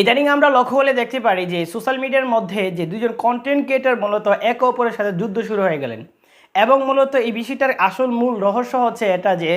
ইদানিং আমরা লক্ষ্য করলে দেখতে পারি যে সোশ্যাল মিডিয়ার মধ্যে যে দুজন কন্টেন্ট ক্রিয়েটার মূলত একে অপরের সাথে যুদ্ধ শুরু হয়ে গেলেন। এবং মূলত এই বিষয়টার আসল মূল রহস্য হচ্ছে এটা যে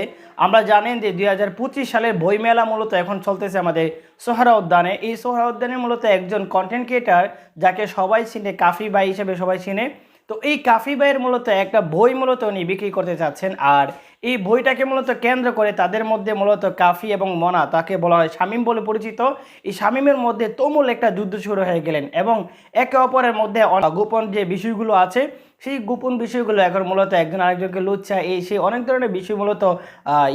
আমরা জানেন যে দুই হাজার পঁচিশ সালের বইমেলা মূলত এখন চলতেছে আমাদের সোহরা উদ্যানে এই সোহরা উদ্যানে মূলত একজন কন্টেন্ট ক্রিয়েটার যাকে সবাই চিনে, কাফি বাই হিসেবে সবাই চিনে। তো এই কাফি বাইয়ের মূলত একটা বই মূলত উনি বিক্রি করতে চাচ্ছেন। আর এই বইটাকে মূলত কেন্দ্র করে তাদের মধ্যে মূলত কাফি এবং মনা, তাকে বলা হয় শামিম বলে পরিচিত। এই শামিমের মধ্যে তুমুল একটা যুদ্ধ শুরু হয়ে গেলেন এবং একে অপরের মধ্যে গোপন যে বিষয়গুলো আছে, সেই গোপন বিষয়গুলো এখন মূলত একজন আরেকজনকে লুচ্ছা, এই সেই অনেক ধরনের বিষয় মূলত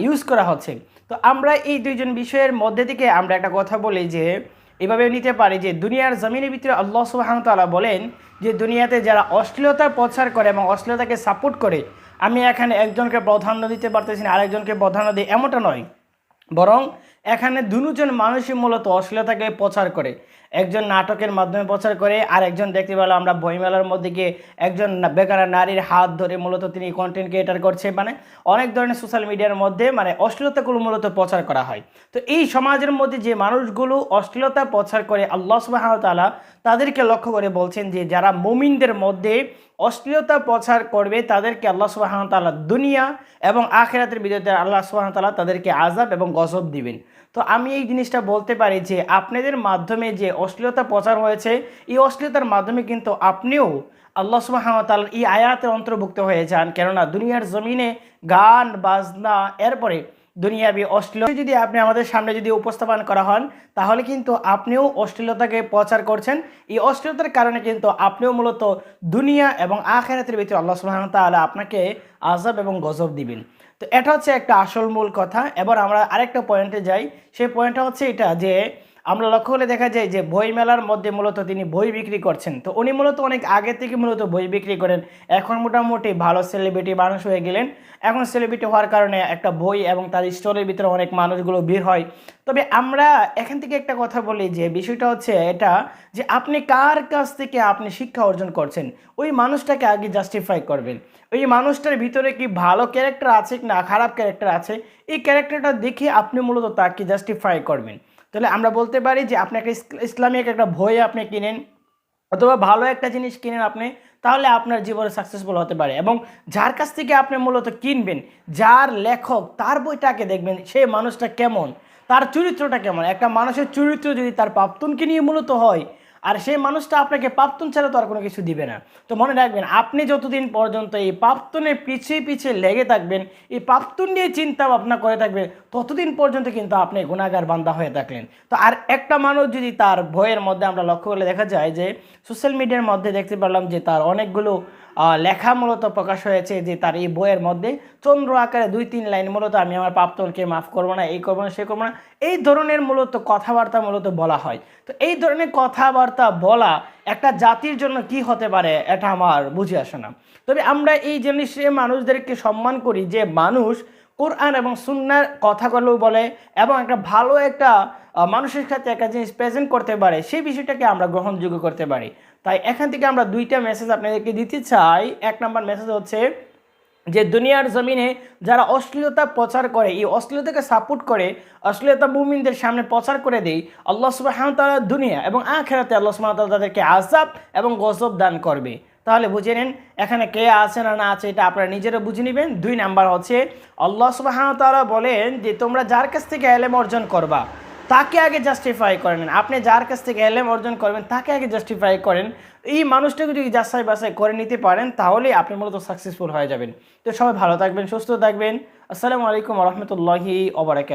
ইউজ করা হচ্ছে। তো আমরা এই দুইজন বিষয়ের মধ্যে থেকে আমরা একটা কথা বলি যে, এভাবে নিতে পারি যে দুনিয়ার জমিনের ভিতরে আল্লাহ সুবাহন তাআলা বলেন যে, দুনিয়াতে যারা অশ্লীলতার প্রচার করে এবং অশ্লীলতাকে সাপোর্ট করে আমি এখানে একজনকে প্রাধান্য দিতে পারতেছি না, আরেকজনকে প্রাধান্য দিই, এমনটা নয়। বরং এখানে দুজন মানুষই মূলত অশ্লীলতাকে প্রচার করে। একজন নাটকের মাধ্যমে প্রচার করে, আর একজন দেখতে পেলাম আমরা বইমেলার মধ্যে গিয়ে একজন বেকার নারীর হাত ধরে মূলত তিনি কন্টেন্ট ক্রিয়েটার করছে। মানে অনেক ধরনের সোশ্যাল মিডিয়ার মধ্যে মানে অশ্লীলতাগুলো মূলত প্রচার করা হয়। তো এই সমাজের মধ্যে যে মানুষগুলো অশ্লীলতা প্রচার করে, আল্লাহ সুবাহ তাআলা তাদেরকে লক্ষ্য করে বলছেন যে, যারা মুমিনদের মধ্যে অশ্লীলতা প্রচার করবে, তাদেরকে আল্লাহ সুবাহ তাআলা দুনিয়া এবং আখেরাতের বিরুদ্ধে আল্লাহ সুবাহ তাআলা তাদেরকে আজাব এবং গজব দিবেন। তো আমি এই জিনিসটা বলতে পারি যে, আপনাদের মাধ্যমে যে অশ্লীলতা প্রচার হয়েছে। এই অশ্লীলতার মাধ্যমে কিন্তু আপনিও আল্লাহ সুবাহতাল এই আয়াতের অন্তর্ভুক্ত হয়ে যান। কেননা দুনিয়ার জমিনে গান, বাজনা, এরপরে দুনিয়াবি অশ্লীল যদি আপনি আমাদের সামনে যদি উপস্থাপন করা হন, তাহলে কিন্তু আপনিও অশ্লীলতাকে প্রচার করছেন। এই অশ্লীলতার কারণে কিন্তু আপনিও মূলত দুনিয়া এবং আখেরাতের ভিতরে আল্লাহ সুবাহ তাআলা আপনাকে আজাব এবং গজব দিবেন। তো এটা হচ্ছে একটা আসল মূল কথা। এবার আমরা আরেকটা পয়েন্টে যাই। সেই পয়েন্টটা হচ্ছে এটা যে আমরা লক্ষ্য করলে দেখা যায় যে বই মেলার মধ্যে মূলত তিনি বই বিক্রি করছেন। তো উনি মূলত অনেক আগে থেকে মূলত বই বিক্রি করেন। এখন মোটামুটি ভালো সেলিব্রিটি মানুষ হয়ে গেলেন। এখন সেলিব্রিটি হওয়ার কারণে একটা বই এবং তার স্টোরের ভিতরে অনেক মানুষগুলো ভিড় হয়। তবে আমরা এখান থেকে একটা কথা বলি যে বিষয়টা হচ্ছে এটা যে আপনি কার কাছ থেকে আপনি শিক্ষা অর্জন করছেন? ওই মানুষটাকে আগে জাস্টিফাই করবেন। ওই মানুষটার ভিতরে কি ভালো ক্যারেক্টার আছে না? খারাপ ক্যারেক্টার আছে? এই ক্যারেক্টারটা দেখে আপনি মূলত তাকে জাস্টিফাই করবেন। তাহলে আমরা বলতে পারি যে আপনি একটা ইসলামিক একটা বই আপনি কিনেন, অথবা ভালো একটা জিনিস কিনেন আপনি, তাহলে আপনার জীবনে সাকসেসফুল হতে পারে। এবং যার কাছ থেকে আপনি মূলত কিনবেন, যার লেখক, তার বইটাকে দেখবেন সেই মানুষটা কেমন, তার চরিত্রটা কেমন। একটা মানুষের চরিত্র যদি তার প্রাপ্তনকে নিয়ে মূলত হয় আর সেই মানুষটা আপনাকে প্রাপ্তন ছাড়া তো আর কোনো কিছু দিবে না। তো মনে রাখবেন, আপনি যতদিন পর্যন্ত এই প্রাপ্তনের পিছিয়ে পিছিয়ে লেগে থাকবেন, এই প্রাপ্তন নিয়ে চিন্তা ভাবনা করে থাকবেন, ততদিন পর্যন্ত কিন্তু আপনি গুণাগার বান্ধা হয়ে থাকলেন। তো আর একটা মানুষ যদি তার বইয়ের মধ্যে আমরা লক্ষ্য করলে দেখা যায় যে সোশ্যাল মিডিয়ার মধ্যে দেখতে পারলাম যে তার অনেকগুলো লেখা মূলত প্রকাশ হয়েছে যে তার এই বইয়ের মধ্যে, চন্দ্র আকারে দুই তিন লাইন, মূলত আমি আমার প্রাপ্তনকে মাফ করব না, এই করব না, সে করব না। এই ধরনের মূলত কথাবার্তা মূলত বলা হয়। তো এই ধরনের কথাবার্তা বলা একটা জাতির জন্য কি হতে পারে, এটা আমার বুঝে আসে না। তবে আমরা এই জিনিসে মানুষদেরকে সম্মান করি যে মানুষ কোরআন এবং সুন্নার কথাগুলো বলে এবং একটা ভালো একটা মানুষের সাথে একটা জিনিস প্রেজেন্ট করতে পারে, সেই বিষয়টাকে আমরা গ্রহণযোগ্য করতে পারি। তাই এখান থেকে আমরা দুইটা মেসেজ আপনাদেরকে দিতে চাই। এক নম্বর মেসেজ হচ্ছে যে দুনিয়ার জমিনে যারা অশ্লীলতা প্রচার করে, এই অশ্লীলতাকে সাপোর্ট করে, অশ্লীলতা মুমিনদের সামনে প্রচার করে দেয়, আল্লাহ সুবাহ তাআলা দুনিয়া এবং আখেরাতে আল্লাহ সুবাহ তাআলা তাদেরকে আজাব এবং গজব দান করবে। তাহলে বুঝে নিন, এখানে কে আছে না না আছে, এটা আপনারা নিজেরা বুঝে নেবেন। দুই নাম্বার হচ্ছে, আল্লাহ সুবাহ তাআলা বলেন যে তোমরা যার কাছ থেকে এলেম অর্জন করবা তাকে আগে জাস্টিফাই করেন। আপনি যার কাছ থেকে এলএম অর্জন করবেন, তাকে আগে জাস্টিফাই করেন। এই মানুষটাকে যদি যাচাই বাছাই করে নিতে পারেন, তাহলেই আপনি মূলত সাকসেসফুল হয়ে যাবেন। তো সবাই ভালো থাকবেন, সুস্থ থাকবেন। আসসালামু আলাইকুম রহমতুল্লাহি ওবরাকাত